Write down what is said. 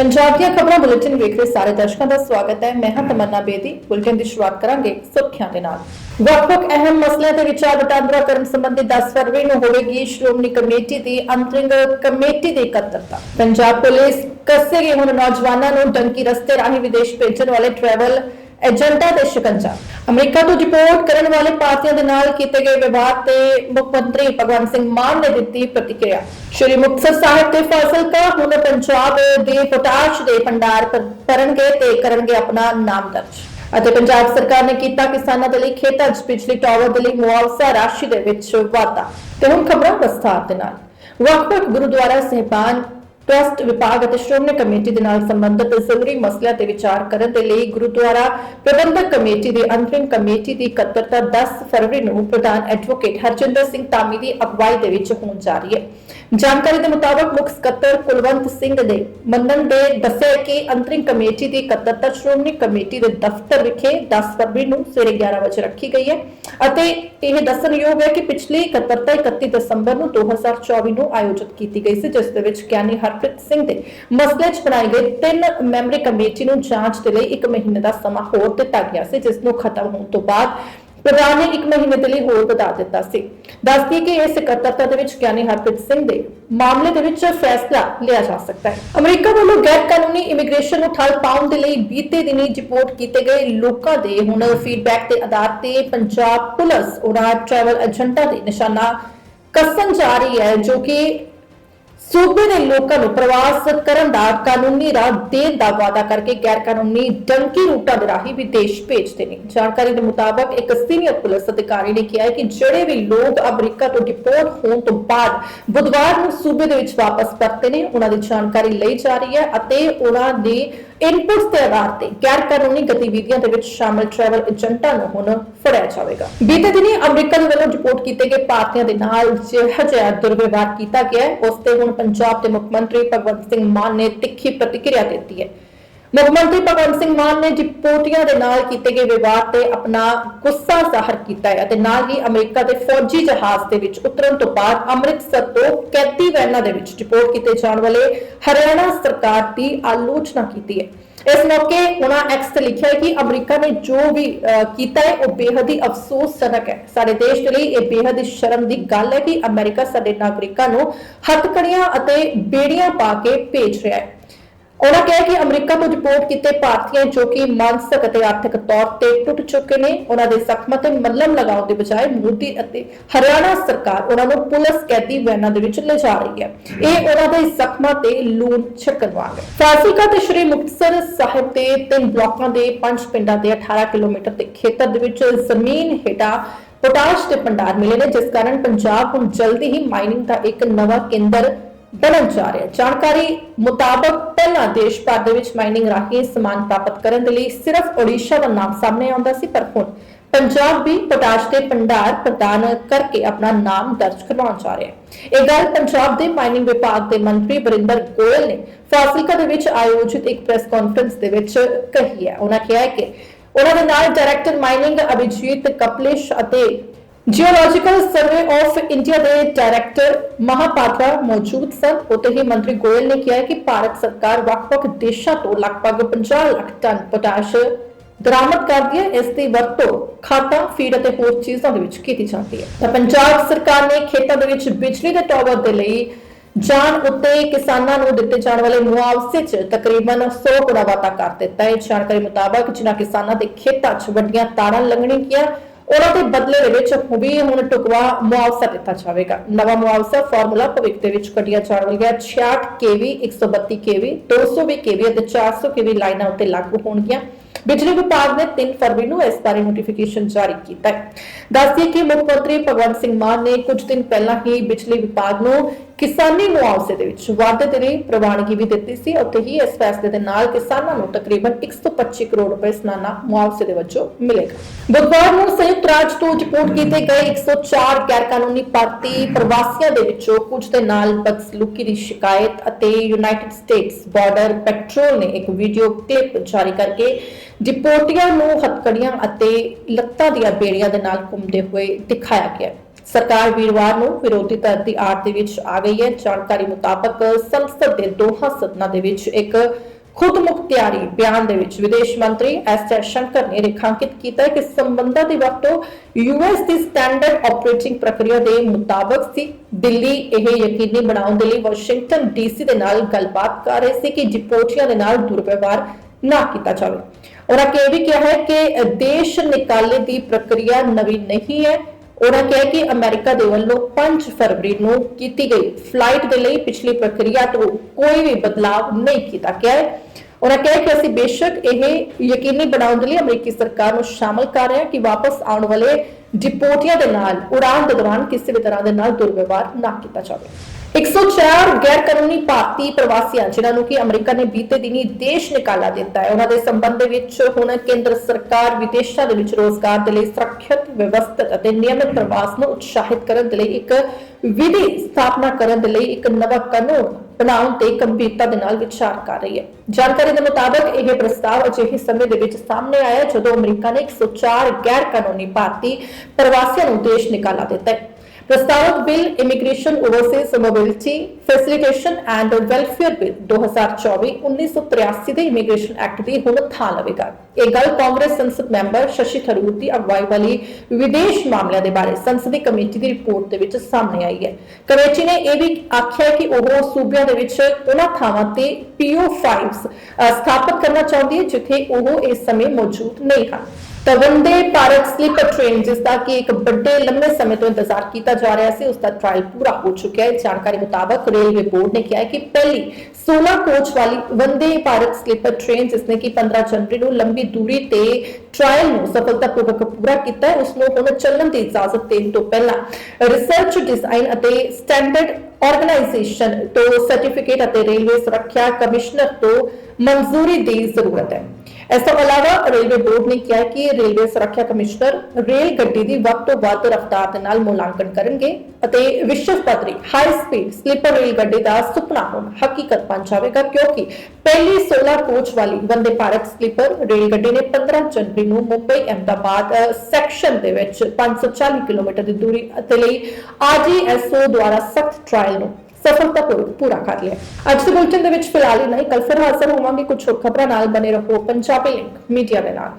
ਪੰਜਾਬ ਦੀਆਂ ਖਬਰਾਂ ਬੁਲੇਟਿਨ ਵੇਖ ਰਹੇ ਸਾਰੇ ਦਰਸ਼ਕਾਂ ਦਾ ਸਵਾਗਤ ਹੈ। ਮੈਂ ਹਾਂ ਤਮੰਨਾ ਬੇਦੀ। ਬੁਲੇਟਿਨ ਦੀ ਸ਼ੁਰੂਆਤ ਕਰਾਂਗੇ ਸੁਰਖੀਆਂ ਦੇ ਨਾਲ। ਵੱਖ-ਵੱਖ ਅਹਿਮ ਮਸਲਿਆਂ ਤੇ ਵਿਚਾਰ ਵਟਾਂਦਰਾ ਕਰਨ ਸੰਬੰਧੀ 10 ਫਰਵਰੀ ਨੂੰ ਹੋਵੇਗੀ ਸ਼੍ਰੋਮਣੀ ਕਮੇਟੀ ਦੀ ਅੰਤਰਿੰਗ ਕਮੇਟੀ ਦੀ ਇਕੱਤਰਤਾ। ਪੰਜਾਬ ਪੁਲਿਸ ਕੱਸੇ ਕੱਸੇਗੀ ਹੁਣ ਨੌਜਵਾਨਾਂ ਨੂੰ ਡੰਕੀ ਰਸਤੇ ਰਾਹੀਂ ਵਿਦੇਸ਼ ਭੇਜਣ ਵਾਲੇ ਟਰੈਵਲ ਏਜੰਟਾਂ ਦੇ ਸ਼ਿਕੰਜਾ। ਅਮਰੀਕਾ ਤੋਂ ਡਿਪੋਰਟ ਕਰਨ ਵਾਲੇ ਭਾਰਤੀਆਂ ਦੇ ਨਾਲ ਕੀਤੇ ਗਏ ਵਿਵਾਦ ਤੇ ਮੁੱਖ ਮੰਤਰੀ ਭਗਵੰਤ ਸਿੰਘ ਮਾਨ ਨੇ ਦਿੱਤੀ ਪ੍ਰਤੀਕਿਰਿਆ। ਸ਼੍ਰੀ ਮੁਕਤਸਰ ਸਾਹਿਬ ਤੇ ਫਾਜ਼ਿਲਕਾ ਹੁਣ ਪੰਜਾਬ ਦੇ ਪੋਟਾਸ਼ ਦੇ ਭੰਡਾਰ ਕਰਨਗੇ ਤੇ ਕਰਨਗੇ ਆਪਣਾ ਨਾਮ ਦਰਜ। ਅਤੇ ਪੰਜਾਬ ਸਰਕਾਰ ਨੇ ਕੀਤਾ ਕਿਸਾਨਾਂ ਦੇ ਲਈ ਖੇਤਾਂ 'ਚ ਬਿਜਲੀ ਟਾਵਰ ਦੇ ਲਈ ਮੁਆਵਜ਼ਾ ਰਾਸ਼ੀ ਦੇ ਵਿੱਚ ਵਾਧਾ। ਤੇ ਹੁਣ ਖਬਰਾਂ ਵਿਸਥਾਰ ਦੇ ਨਾਲ। ਵੱਖ-ਵੱਖ ਗੁਰਦੁਆਰਾ ਸਹਿਬਾਨ ਟਰਸਟ ਵਿਭਾਗ ਅਤੇ ਸ਼੍ਰੋਮਣੀ ਕਮੇਟੀ ਦੇ ਨਾਲ ਸੰਬੰਧਿਤ ਜ਼ਰੂਰੀ ਮਸਲਿਆਂ ਤੇ ਵਿਚਾਰ ਕਰਨ ਦੇ ਲਈ ਗੁਰਦੁਆਰਾ ਪ੍ਰਬੰਧਕ ਕਮੇਟੀ ਦੀ ਅੰਤਰਿਮ ਕਮੇਟੀ ਦੀ ਇਕੱਤਰਤਾ 10 ਫਰਵਰੀ ਨੂੰ ਪ੍ਰਧਾਨ ਐਡਵੋਕੇਟ ਹਰਜਿੰਦਰ ਸਿੰਘ ਧਾਮੀ ਦੀ ਅਗਵਾਈ ਦੇ ਵਿੱਚ ਹੋਣ ਜਾ ਰਹੀ ਹੈ। ਜਾਣਕਾਰੀ ਦੇ ਮੁਤਾਬਕ ਮੁੱਖ ਸਕੱਤਰ ਕੁਲਵੰਤ ਸਿੰਘ ਦੇ ਮੰਨਣ ਦੇ ਦੱਸਿਆ ਕਿ ਅੰਤਰਿਮ ਕਮੇਟੀ ਦੀ ਇਕੱਤਰਤਾ ਸ਼੍ਰੋਮਣੀ ਕਮੇਟੀ ਦੇ ਦਫ਼ਤਰ ਵਿਖੇ 10 ਫਰਵਰੀ ਨੂੰ ਸਵੇਰੇ 11 ਵਜੇ ਰੱਖੀ ਗਈ ਹੈ ਅਤੇ ਇਹ ਦੱਸਣਯੋਗ ਹੈ ਕਿ ਪਿਛਲੀ ਇਕੱਤਰਤਾ 31 ਦਸੰਬਰ ਨੂੰ 2024 ਨੂੰ ਆਯੋਜਿਤ ਕੀਤੀ ਗਈ ਸੀ, ਜਿਸ ਦੇ ਵਿੱਚ ਗਿਆਨੀ ਹਰਪ੍ਰੀਤ ਸਿੰਘ ਦੇ ਮਸਲੇ 'ਚ ਬਣਾਈ ਗਈ ਤਿੰਨ ਮੈਂਬਰੀ ਕਮੇਟੀ ਨੂੰ ਜਾਂਚ ਦੇ ਲਈ 1 ਮਹੀਨੇ ਦਾ ਸਮਾਂ ਹੋਰ ਦਿੱਤਾ ਗਿਆ ਸੀ, ਜਿਸ ਨੂੰ ਖਤਮ ਹੋਣ ਤੋਂ ਬਾਅਦ ਪ੍ਰਧਾਨ ਨੇ 1 ਮਹੀਨੇ ਦੇ ਲਈ ਹੋਰ ਵਧਾ ਦਿੱਤਾ ਸੀ। ਦੱਸਦੀ ਕਿ ਇਸ ਇਕੱਤਰਤਾ ਦੇ ਵਿੱਚ ਗਿਆਨੀ ਹਰਪ੍ਰੀਤ ਸਿੰਘ ਦੇ ਮਾਮਲੇ ਦੇ ਵਿੱਚ ਫੈਸਲਾ ਲਿਆ ਜਾ ਸਕਦਾ ਹੈ। ਅਮਰੀਕਾ ਵੱਲੋਂ ਗੈਰ ਕਾਨੂੰਨੀ ਇਮੀਗ੍ਰੇਸ਼ਨ ਨੂੰ ਠੱਲ ਪਾਉਣ ਦੇ ਲਈ ਬੀਤੇ ਦਿਨੀ ਰਿਪੋਰਟ ਕੀਤੇ ਗਏ ਲੋਕਾਂ ਦੇ ਹੁਣ ਫੀਡਬੈਕ ਦੇ ਆਧਾਰ ਤੇ ਪੰਜਾਬ ਪੁਲਿਸ ਉਹਨਾਂ ਟਰੈਵਲ ਏਜੰਟਾਂ ਦੇ ਨਿਸ਼ਾਨਾ ਕੱਸਣ ਜਾ ਰਹੀ ਹੈ, ਜੋ ਕਿ ਸੂਬੇ ਦੇ ਲੋਕਾਂ ਨੂੰ ਪ੍ਰਵਾਸ ਕਰਨ ਦਾ ਕਾਨੂੰਨੀ ਰਾਹ ਦੇਣ ਦਾ ਵਾਅਦਾ ਕਰਕੇ ਗੈਰ ਕਾਨੂੰਨੀ ਡੰਕੀ ਰੂਟਾਂ ਦੇ ਰਾਹੀਂ ਵਿਦੇਸ਼ ਭੇਜਦੇ ਨੇ। ਜਾਣਕਾਰੀ ਦੇ ਮੁਤਾਬਕ ਇੱਕ ਸੀਨੀਅਰ ਪੁਲਿਸ ਅਧਿਕਾਰੀ ਨੇ ਕਿਹਾ ਹੈ ਕਿ ਜਿਹੜੇ ਵੀ ਲੋਕ ਅਮਰੀਕਾ ਤੋਂ ਡਿਪੋਰਟ ਹੋਣ ਤੋਂ ਬਾਅਦ ਬੁੱਧਵਾਰ ਨੂੰ ਸੂਬੇ ਦੇ ਵਿੱਚ ਵਾਪਸ ਪਰਤੇ ਨੇ, ਉਹਨਾਂ ਦੀ ਜਾਣਕਾਰੀ ਲਈ ਜਾ ਰਹੀ ਹੈ ਅਤੇ ਉਹਨਾਂ ਦੇ ਇਨਪੁਟਸ ਦੇ ਆਧਾਰ ਤੇ ਗੈਰ ਕਾਨੂੰਨੀ ਗਤੀਵਿਧੀਆਂ ਦੇ ਵਿੱਚ ਸ਼ਾਮਲ ਟਰੈਵਲ ਏਜੰਟਾਂ ਨੂੰ ਹੁਣ ਫੜਿਆ ਜਾਵੇਗਾ। ਬੀਤੇ ਦਿਨੀ ਅਮਰੀਕਾ ਦੇ ਵੱਲੋਂ ਰਿਪੋਰਟ ਕੀਤੇ ਗਏ ਭਾਰਤੀਆਂ ਦੇ ਨਾਲ ਜਿਹੜਾ ਜਿਹਾ ਦੁਰਵਿਵਹਾਰ ਕੀਤਾ ਗਿਆ ਹੈ, ਉਸ ਤੇ ਹੁਣ ਪੰਜਾਬ ਦੇ ਮੁੱਖ ਮੰਤਰੀ ਭਗਵੰਤ ਸਿੰਘ ਮਾਨ ਨੇ ਤਿੱਖੀ ਪ੍ਰਤੀਕਿਰਿਆ ਦਿੱਤੀ ਹੈ। ਮੁੱਖ ਮੰਤਰੀ ਭਗਵੰਤ ਸਿੰਘ ਮਾਨ ਨੇ ਡਿਪੋਰਟੀਆਂ ਦੇ ਨਾਲ ਕੀਤੇ ਗਏ ਵਿਵਾਦ ਤੇ ਆਪਣਾ ਗੁੱਸਾ ਜ਼ਾਹਰ ਕੀਤਾ ਹੈ ਅਤੇ ਨਾਲ ਹੀ ਅਮਰੀਕਾ ਦੇ ਫੌਜੀ ਜਹਾਜ਼ ਦੇ ਵਿੱਚ ਉਤਰਨ ਤੋਂ ਬਾਅਦ ਅੰਮ੍ਰਿਤਸਰ ਤੋਂ ਕੈਦੀ ਵੈਨਾਂ ਦੇ ਵਿੱਚ ਡਿਪੋਰਟ ਕੀਤੇ ਜਾਣ ਵਾਲੇ ਹਰਿਆਣਾ ਸਰਕਾਰ ਦੀ ਆਲੋਚਨਾ ਕੀਤੀ ਹੈ। ਇਸ ਮੌਕੇ ਉਹਨਾਂ ਐਕਸ ਤੇ ਲਿਖਿਆ ਹੈ ਕਿ ਅਮਰੀਕਾ ਨੇ ਜੋ ਵੀ ਅਹ, ਕੀਤਾ ਹੈ ਉਹ ਬੇਹੱਦ ਹੀ ਅਫਸੋਸਜਨਕ ਹੈ। ਸਾਡੇ ਦੇਸ਼ ਦੇ ਲਈ ਇਹ ਬੇਹੱਦ ਹੀ ਸ਼ਰਮ ਦੀ ਗੱਲ ਹੈ ਕਿ ਅਮਰੀਕਾ ਸਾਡੇ ਨਾਗਰਿਕਾਂ ਨੂੰ ਹੱਥਕੜੀਆਂ ਅਤੇ ਬੇੜੀਆਂ ਪਾ ਕੇ ਭੇਜ ਰਿਹਾ ਹੈ। ਉਹਨਾਂ ਕਿਹਾ ਕਿ ਅਮਰੀਕਾ ਤੋਂ ਰਿਪੋਰਟ ਕੀਤੇ ਭਾਰਤੀਆਂ ਜੋ ਕਿ ਮਾਨਸਿਕ ਅਤੇ ਆਰਥਿਕ ਤੌਰ ਤੇ ਟੁੱਟ ਚੁੱਕੇ ਨੇ ਉਹਨਾਂ ਦੇ ਜ਼ਖਮਾਂ ਤੇ ਮੱਲਮ ਲਗਾਉਣ ਦੇ ਬਜਾਏ ਮੋਦੀ ਅਤੇ ਹਰਿਆਣਾ ਸਰਕਾਰ ਉਹਨਾਂ ਨੂੰ ਪੁਲਿਸ ਕੈਦੀ ਵੈਨਾਂ ਦੇ ਵਿੱਚ ਲਿਜਾ ਰਹੀ ਹੈ। ਇਹ ਉਹਨਾਂ ਦੇ ਜ਼ਖਮਾਂ ਤੇ ਲੂਣ ਛਿੜਕਣ ਵਾਂਗ ਹੈ। ਫਾਜ਼ਿਲਕਾ ਤੇ ਸ਼੍ਰੀ ਮੁਕਤਸਰ ਸਾਹਿਬ ਦੇ ਤਿੰਨ ਬਲਾਕਾਂ ਦੇ ਪੰਜ ਪਿੰਡਾਂ ਦੇ 18 ਕਿਲੋਮੀਟਰ ਦੇ ਖੇਤਰ ਦੇ ਵਿੱਚ ਜ਼ਮੀਨ ਹੇਠਾਂ ਪੋਟਾਸ਼ ਦੇ ਭੰਡਾਰ ਮਿਲੇ ਨੇ, ਜਿਸ ਕਾਰਨ ਪੰਜਾਬ ਹੁਣ ਜਲਦੀ ਹੀ ਮਾਈਨਿੰਗ ਦਾ ਇੱਕ ਨਵਾਂ ਕੇਂਦਰ ਬਣਨ ਜਾ ਰਿਹਾ ਜਾਣਕਾਰੀ ਮੁਤਾਬਕ ਪਹਿਲਾਂ ਦੇਸ਼ ਭਰ ਦੇ ਵਿੱਚ ਮਾਈਨਿੰਗ ਰਾਹੀਂ ਸਮਾਨ ਪ੍ਰਾਪਤ ਕਰਨ ਦੇ ਲਈ ਸਿਰਫ ਓਡੀਸ਼ਾ ਦਾ ਨਾਮ ਸਾਹਮਣੇ ਆਉਂਦਾ ਸੀ, ਪਰ ਹੁਣ ਪੰਜਾਬ ਵੀ ਪੋਟਾਸ਼ ਦੇ ਭੰਡਾਰ ਪ੍ਰਦਾਨ ਕਰਕੇ ਆਪਣਾ ਨਾਮ ਦਰਜ ਕਰਵਾਉਣ ਜਾ ਰਿਹਾ ਹੈ। ਇਹ ਗੱਲ ਪੰਜਾਬ ਦੇ ਮਾਈਨਿੰਗ ਵਿਭਾਗ ਦੇ ਮੰਤਰੀ ਵਰਿੰਦਰ ਗੋਇਲ ਨੇ ਫਾਜ਼ਿਲਕਾ ਦੇ ਵਿੱਚ ਆਯੋਜਿਤ ਇੱਕ ਪ੍ਰੈਸ ਕਾਨਫਰੰਸ ਦੇ ਵਿੱਚ ਕਹੀ ਹੈ। ਉਹਨਾਂ ਕਿਹਾ ਹੈ ਕਿ ਉਹਨਾਂ ਦੇ ਨਾਲ ਡਾਇਰੈਕਟਰ ਮਾਈਨਿੰਗ ਅਭਿਜੀਤ ਕਪਲਿਸ਼ ਅਤੇ ਜੀਓਲੋਜੀਕਲ ਸਰਵੇ ਆਫ ਇੰਡੀਆ ਦੇ ਡਾਇਰੈਕਟਰ ਮਹਾਪਾਤਰਾ ਮੌਜੂਦ ਸਨ। ਉਤੇ ਹੀ ਮੰਤਰੀ ਗੋਇਲ ਨੇ ਕਿਹਾ ਕਿ ਭਾਰਤ ਸਰਕਾਰ ਵੱਖ-ਵੱਖ ਦੇਸ਼ਾਂ ਤੋਂ ਲਗਭਗ 50 ਲੱਖ ਟਨ ਪੋਟਾਸ਼ ਦਰਾਮਦ ਕਰਦੀ ਹੈ। ਇਸ ਦੀ ਵਰਤੋਂ ਖਾਦਾਂ ਫੀਡ ਅਤੇ ਹੋਰ ਚੀਜ਼ਾਂ ਦੇ ਵਿੱਚ ਕੀਤੀ ਜਾਂਦੀ ਹੈ। ਤਾਂ ਪੰਜਾਬ ਸਰਕਾਰ ਨੇ ਖੇਤਾਂ ਦੇ ਵਿੱਚ ਬਿਜਲੀ ਦੇ ਟਾਵਰ ਦੇ ਲਈ ਜਾਣ ਉੱਤੇ ਕਿਸਾਨਾਂ ਨੂੰ ਦਿੱਤੇ ਜਾਣ ਵਾਲੇ ਮੁਆਵਜ਼ੇ 'ਚ ਤਕਰੀਬਨ 100 ਗੁਣਾ ਵਾਧਾ ਕਰ ਦਿੱਤਾ ਹੈ। ਜਾਣਕਾਰੀ ਮੁਤਾਬਕ ਜਿਨ੍ਹਾਂ ਕਿਸਾਨਾਂ ਦੇ ਖੇਤਾਂ 'ਚ ਵੱਡੀਆਂ ਤਾਰਾਂ ਲੱਗਣਗੀਆਂ ਉਹਨਾਂ ਦੇ ਬਦਲੇ ਦੇ ਵਿੱਚ ਵੀ ਹੁਣ ਟੁਕਵਾ ਮੁਆਵਜ਼ਾ ਦਿੱਤਾ ਜਾਵੇਗਾ। ਨਵਾਂ ਮੁਆਵਜ਼ਾ ਫਾਰਮੂਲਾ ਭਵਿੱਖ ਦੇ ਵਿੱਚ ਕੱਢਿਆ ਜਾਣ ਵਾਲੀਆਂ 66 ਕੇਵੀ 132 ਕੇਵੀ 220 ਕੇਵੀ ਅਤੇ 400 ਕੇਵੀ ਲਾਈਨਾਂ ਉੱਤੇ ਲਾਗੂ ਹੋਣਗੀਆਂ। ਬਿਜਲੀ ਵਿਭਾਗ ਨੇ 3 ਫਰਵਰੀ ਨੂੰ ਇਸ ਬਾਰੇ ਨੋਟੀਫਿਕੇਸ਼ਨ ਜਾਰੀ ਕੀਤਾ ਹੈ। ਦੱਸਦੀ ਕਿ ਮੁੱਖ ਮੰਤਰੀ ਭਗਵੰਤ ਸਿੰਘ ਮਾਨ ਨੇ ਕੁਝ ਦਿਨ ਪਹਿਲਾਂ ਹੀ ਬਿਜਲੀ ਵਿਭਾਗ ਨੂੰ ਕਿਸਾਨੀ ਮੁਆਵਜ਼ੇ ਦੇ ਵਿੱਚ ਵਾਧੇ ਦੇ ਲਈ ਪ੍ਰਵਾਨਗੀ ਵੀ ਦਿੱਤੀ ਸੀ। ਉੱਥੇ ਹੀ ਇਸ ਫੈਸਲੇ ਦੇ ਨਾਲ ਕਿਸਾਨਾਂ ਨੂੰ ਤਕਰੀਬਨ 125 ਕਰੋੜ ਰੁਪਏ ਸਾਲਾਨਾ ਮੁਆਵਜ਼ੇ ਦੇ ਵਜੋਂ ਮਿਲੇਗਾ। ਬੁੱਧਵਾਰ ਨੂੰ ਸੰਯੁਕਤ ਰਾਜ ਤੋਂ ਰਿਪੋਰਟ ਕੀਤੇ ਗਏ 104 ਗੈਰ ਕਾਨੂੰਨੀ ਭਾਰਤੀ ਪ੍ਰਵਾਸੀਆਂ ਦੇ ਵਿੱਚੋਂ ਕੁਝ ਦੇ ਨਾਲ ਬਦਸਲੂਕੀ ਦੀ ਸ਼ਿਕਾਇਤ ਅਤੇ ਯੂਨਾਈਟਿਡ ਸਟੇਟਸ ਬਾਰਡਰ ਪੈਟਰੋਲ ਨੇ ਇੱਕ ਵੀਡੀਓ ਕਲਿੱਪ ਜਾਰੀ ਕਰਕੇ ਡਿਪੋਰਟੀਆਂ ਨੂੰ ਹੱਥਕੜੀਆਂ ਅਤੇ ਲੱਤਾਂ ਦੀਆਂ ਬੇੜੀਆਂ ਦੇ ਨਾਲ ਘੁੰਮਦੇ ਹੋਏ ਦਿਖਾਇਆ ਗਿਆ ਸਰਕਾਰ ਵੀਰਵਾਰ ਨੂੰ ਵਿਰੋਧੀ ਧਿਰ ਦੀ ਆੜ ਦੇ ਵਿੱਚ ਆ ਗਈ ਹੈ। ਜਾਣਕਾਰੀ ਮੁਤਾਬਕ ਸੰਸਦ ਦੇ ਦੋਹਾਂ ਸਦਨਾਂ ਦੇ ਵਿੱਚ ਇੱਕ ਖੁਦ ਮੁਖਤਿਆਰੀ ਬਿਆਨ ਦੇ ਵਿੱਚ ਵਿਦੇਸ਼ ਮੰਤਰੀ ਐਸ ਜੈਸ਼ੰਕਰ ਨੇ ਰੇਖਾਂਕਿਤ ਕੀਤਾ ਕਿ ਸੰਬੰਧਾਂ ਦੀ ਵਰਤੋਂ ਯੂਐਸ ਦੀ ਸਟੈਂਡਰਡ ਆਪਰੇਟਿੰਗ ਪ੍ਰਕਿਰਿਆ ਦੇ ਮੁਤਾਬਕ ਸੀ। ਦਿੱਲੀ ਇਹ ਯਕੀਨੀ ਬਣਾਉਣ ਦੇ ਲਈ ਵਾਸ਼ਿੰਗਟਨ ਡੀਸੀ ਦੇ ਨਾਲ ਗੱਲਬਾਤ ਕਰ ਰਹੀ ਸੀ ਕਿ ਡਿਪੋਰਟੀਆਂ ਦੇ ਨਾਲ ਦੁਰਵਿਵਹਾਰ ਨਾ ਕੀਤਾ ਜਾਵੇ। ਉਹਨਾਂ ਕਿ ਇਹ ਵੀ ਕਿਹਾ ਹੈ ਕਿ ਦੇਸ਼ ਨਿਕਾਲੇ ਦੀ ਪ੍ਰਕਿਰਿਆ ਨਵੀਂ ਨਹੀਂ ਹੈ। ਉਹਨਾਂ ਕਿਹਾ ਕਿ ਅਮਰੀਕਾ ਦੇ ਵੱਲੋਂ 5 ਫਰਵਰੀ ਨੂੰ ਕੀਤੀ ਗਈ ਫਲਾਈਟ ਦੇ ਲਈ ਪਿਛਲੀ ਪ੍ਰਕਿਰਿਆ ਤੋਂ ਕੋਈ ਵੀ ਬਦਲਾਅ ਨਹੀਂ ਕੀਤਾ ਗਿਆ ਹੈ। ਉਹਨਾਂ ਕਿਹਾ ਕਿ ਅਸੀਂ ਬੇਸ਼ੱਕ ਇਹ ਯਕੀਨੀ ਬਣਾਉਣ ਦੇ ਲਈ ਅਮਰੀਕੀ ਸਰਕਾਰ ਨੂੰ ਸ਼ਾਮਲ ਕਰ ਰਹੇ ਹਾਂ ਕਿ ਵਾਪਸ ਆਉਣ ਵਾਲੇ ਡਿਪੋਰਟੀਆਂ ਦੇ ਨਾਲ ਉਡਾਨ ਦੇ ਦੌਰਾਨ ਕਿਸੇ ਵੀ ਤਰ੍ਹਾਂ ਦੇ ਨਾਲ ਦੁਰਵਿਵਹਾਰ ਨਾ ਕੀਤਾ ਜਾਵੇ। 104 ਗੈਰ ਕਾਨੂੰਨੀ ਭਾਰਤੀ ਪ੍ਰਵਾਸੀਆਂ, ਜਿਨ੍ਹਾਂ ਨੂੰ ਕਿ ਅਮਰੀਕਾ ਨੇ ਬੀਤੇ ਦਿਨੀ ਦੇਸ਼ ਨਿਕਾਲਾ ਦਿੱਤਾ ਹੈ, ਉਹਨਾਂ ਦੇ ਸੰਬੰਧ ਦੇ ਵਿੱਚ ਹੁਣ ਕੇਂਦਰ ਸਰਕਾਰ ਵਿਦੇਸ਼ਾਂ ਦੇ ਵਿੱਚ ਰੋਜ਼ਗਾਰ ਦੇ ਲਈ ਸੁਰੱਖਿਅਤ, ਵਿਵਸਥਿਤ ਅਤੇ ਨਿਯਮਿਤ ਪ੍ਰਵਾਸ ਨੂੰ ਉਤਸ਼ਾਹਿਤ ਕਰਨ ਦੇ ਲਈ ਇੱਕ ਵਿਧੀ ਸਥਾਪਨਾ ਕਰਨ ਦੇ ਲਈ ਇੱਕ ਨਵਾਂ ਕਾਨੂੰਨ ਬਣਾਉਣ ਤੇ ਗੰਭੀਰਤਾ ਦੇ ਨਾਲ ਵਿਚਾਰ ਕਰ ਰਹੀ ਹੈ। ਜਾਣਕਾਰੀ ਦੇ ਮੁਤਾਬਕ ਇਹ ਪ੍ਰਸਤਾਵ ਅਜਿਹੇ ਸਮੇਂ ਦੇ ਵਿੱਚ ਸਾਹਮਣੇ ਆਇਆ ਜਦੋਂ ਅਮਰੀਕਾ ਨੇ 104 ਗੈਰ ਕਾਨੂੰਨੀ ਭਾਰਤੀ ਪ੍ਰਵਾਸੀਆਂ ਨੂੰ ਦੇਸ਼ ਨਿਕਾਲਾ ਦਿੱਤਾ ਹੈ। ਪ੍ਰਸਤਾਵਿਤ bill immigration overseas mobility facilitation and welfare bill 2024 1983 ਦੇ ਇਮੀਗ੍ਰੇਸ਼ਨ ਐਕਟ ਦੀ ਹੁਣ ਥਾਂ ਲਵੇਗਾ ਇਹ ਗੱਲ ਕਾਂਗਰਸ ਸੰਸਦ ਮੈਂਬਰ ਸ਼ਸ਼ੀ ਥਰੂਰ ਦੀ ਅਗਵਾਈ ਵਾਲੀ ਵਿਦੇਸ਼ ਮਾਮਲਿਆਂ ਦੇ ਬਾਰੇ ਸੰਸਦੀ ਕਮੇਟੀ ਦੀ ਰਿਪੋਰਟ ਦੇ ਵਿੱਚ ਸਾਹਮਣੇ ਆਈ ਹੈ ਕਮੇਟੀ ਨੇ ਇਹ ਵੀ ਆਖਿਆ ਕਿ ਉਹ ਸੂਬਿਆਂ ਦੇ ਵਿੱਚ ਉਹਨਾਂ ਥਾਵਾਂ ਤੇ PO5s ਅ, ਸਥਾਪਿਤ ਕਰਨਾ ਚਾਹੁੰਦੀ ਹੈ ਜਿੱਥੇ ਉਹ ਇਸ ਸਮੇਂ ਮੌਜੂਦ ਨਹੀਂ ਹਨ ਤਾਂ ਭਾਰਤ ਸਲੀਪਰ ਟ੍ਰੇਨ ਜਿਸ ਦਾ ਕਿ ਇੱਕ ਵੱਡੇ ਲੰਮੇ ਸਮੇਂ ਤੋਂ ਇੰਤਜ਼ਾਰ ਕੀਤਾ ਜਾ ਰਿਹਾ ਸੀ ਉਸ ਦਾ ਟ੍ਰਾਇਲ ਪੂਰਾ ਹੋ ਚੁੱਕਿਆ ਹੈ। ਜਾਣਕਾਰੀ ਮੁਤਾਬਕ ਰੇਲਵੇ ਬੋਰਡ ਨੇ ਕਿਹਾ ਹੈ ਕਿ ਪਹਿਲੀ 16 ਕੋਚ ਵਾਲੀ ਵੰਦੇ ਭਾਰਤ ਸਲੀਪਰ ਟ੍ਰੇਨ ਜਿਸ ਨੇ ਕਿ 15 ਜਨਵਰੀ ਨੂੰ ਲੰਬੀ ਦੂਰੀ ਤੇ ਟ੍ਰਾਇਲ ਨੂੰ ਸਫਲਤਾਪੂਰਵਕ ਪੂਰਾ ਕੀਤਾ ਹੈ ਉਸ ਨੂੰ ਹੁਣ ਚੱਲਣ ਦੀ ਇਜਾਜ਼ਤ ਦੇਣ ਤੋਂ ਪਹਿਲਾਂ ਰਿਸਰਚ ਡਿਜ਼ਾਈਨ ਅਤੇ ਸਟੈਂਡਰਡ ਆਰਗੇਨਾਈਜੇਸ਼ਨ ਤੋਂ ਸਰਟੀਫਿਕੇਟ ਅਤੇ ਰੇਲਵੇ ਸੁਰੱਖਿਆ ਕਮਿਸ਼ਨਰ ਤੋਂ ਮਨਜ਼ੂਰੀ ਦੀ ਜ਼ਰੂਰਤ ਹੈ। ਇਸ ਤੋਂ ਇਲਾਵਾ ਰੇਲਵੇ ਬੋਰਡ ਨੇ ਕਿਹਾ ਕਿ ਰੇਲਵੇ ਸੁਰੱਖਿਆ ਕਮਿਸ਼ਨਰ ਰੇਲ ਗੱਡੀ ਦੀ ਵੱਧ ਤੋਂ ਵੱਧ ਰਫ਼ਤਾਰ ਦੇ ਨਾਲ ਮੁਲਾਂਕਣ ਕਰਨਗੇ ਅਤੇ ਵਿਸ਼ਵ ਪੱਧਰੀ ਹਾਈ ਸਪੀਡ ਸਲੀਪਰ ਰੇਲ ਗੱਡੀ ਦਾ ਸੁਪਨਾ ਹੁਣ ਹਕੀਕਤ ਬਣ ਜਾਵੇਗਾ, ਕਿਉਂਕਿ ਪਹਿਲੀ 16 ਕੋਚ ਵਾਲੀ ਵੰਦੇ ਭਾਰਤ ਸਲੀਪਰ ਰੇਲ ਗੱਡੀ ਨੇ 15 ਜਨਵਰੀ ਨੂੰ ਮੁੰਬਈ, ਅਹਿਮਦਾਬਾਦ ਸੈਕਸ਼ਨ ਦੇ ਵਿੱਚ 540 ਕਿਲੋਮੀਟਰ ਦੀ ਦੂਰੀ ਅਤੇ ਲਈ ਆਰਜੀਐਸਓ ਦੁਆਰਾ ਸਖਤ ਟ੍ਰਾਇਲ ਨੂੰ ਸਫਲਤਾਪੂਰਵਕ ਪੂਰਾ ਕਰ ਲਿਆ। ਅੱਜ ਦੇ ਬੁਲਟਨ ਦੇ ਵਿੱਚ ਫਿਲਹਾਲ ਹੀ। ਨਹੀਂ ਕੱਲ ਫਿਰ ਹਾਜ਼ਰ ਹੋਵਾਂਗੇ ਕੁਝ ਹੋਰ ਖਬਰਾਂ ਨਾਲ। ਬਨੇ ਰਹੋ ਪੰਜਾਬੀ ਲਿੰਕ ਮੀਡੀਆ ਦੇ ਨਾਲ।